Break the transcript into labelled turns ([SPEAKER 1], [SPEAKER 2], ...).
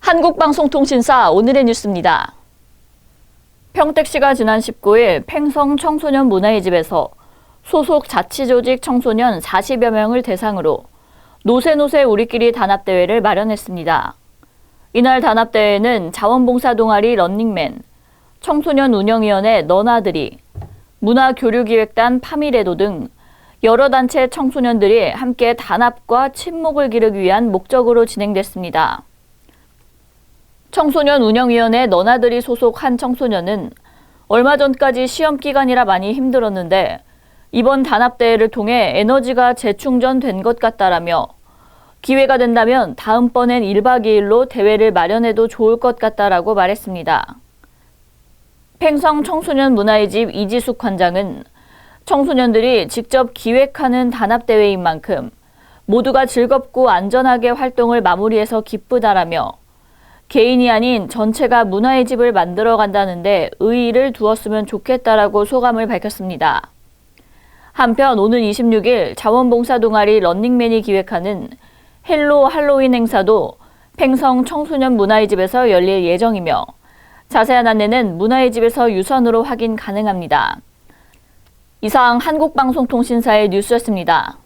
[SPEAKER 1] 한국방송통신사 오늘의 뉴스입니다. 평택시가 지난 19일 팽성 청소년 문화의 집에서 소속 자치조직 청소년 40여 명을 대상으로 노세노세 우리끼리 단합대회를 마련했습니다. 이날 단합대회는 자원봉사 동아리 런닝맨, 청소년 운영위원회 너나들이, 문화교류기획단 파미레도 등 여러 단체 청소년들이 함께 단합과 친목을 기르기 위한 목적으로 진행됐습니다. 청소년 운영위원회 너나들이 소속 한 청소년은 얼마 전까지 시험 기간이라 많이 힘들었는데 이번 단합대회를 통해 에너지가 재충전된 것 같다라며 기회가 된다면 다음번엔 1박 2일로 대회를 마련해도 좋을 것 같다라고 말했습니다. 팽성 청소년 문화의 집 이지숙 관장은 청소년들이 직접 기획하는 단합대회인 만큼 모두가 즐겁고 안전하게 활동을 마무리해서 기쁘다라며 개인이 아닌 전체가 문화의 집을 만들어 간다는데 의의를 두었으면 좋겠다라고 소감을 밝혔습니다. 한편 오는 26일 자원봉사 동아리 런닝맨이 기획하는 헬로 할로윈 행사도 팽성 청소년 문화의 집에서 열릴 예정이며 자세한 안내는 문화의 집에서 유선으로 확인 가능합니다. 이상 한국방송통신사의 뉴스였습니다.